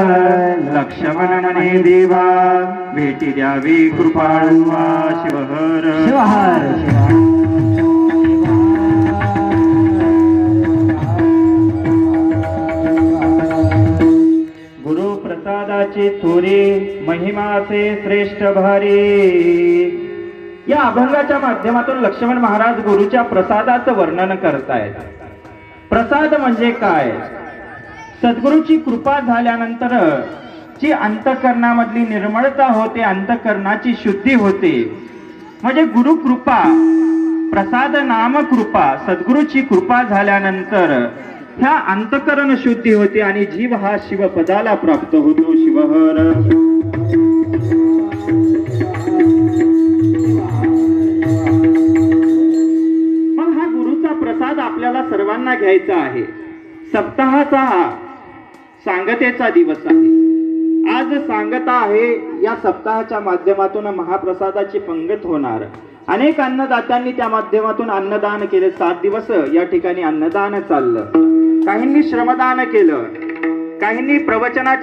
लक्ष्मण म्हणे देवा भेटी द्यावी कृपाळुवा शिवहर शिवहार. शिवहार. गुरु प्रसादाची थोरी महिमाचे श्रेष्ठ भारी. या अभंगाच्या माध्यमातून लक्ष्मण महाराज गुरुच्या प्रसादाचं वर्णन करतायत. प्रसाद म्हणजे काय? सद्गुरूची कृपा झाल्यानंतर जी अंतकरणामधली निर्मळता होते अंतकरणाची शुद्धी होते. म्हणजे गुरु कृपा प्रसाद नाम कृपा सद्गुरूची कृपा झाल्यानंतर ह्या अंतकरण शुद्धी होते आणि जीव हा शिवपदाला प्राप्त होतो. शिवहर मग हा गुरुचा प्रसाद आपल्याला सर्वांना घ्यायचा आहे. सप्ताहाचा सांगतेचा दिवस आहे. आज सांगता आहे या सप्ताहाच्या माध्यमातून महाप्रसादाची पंगत होणार. अनेक अन्नदात्यांनी त्या माध्यमातून अन्नदान केले. सात दिवस या ठिकाणी अन्नदान चाललं. काहींनी श्रमदान केलं. काहींनी प्रवचनाच्या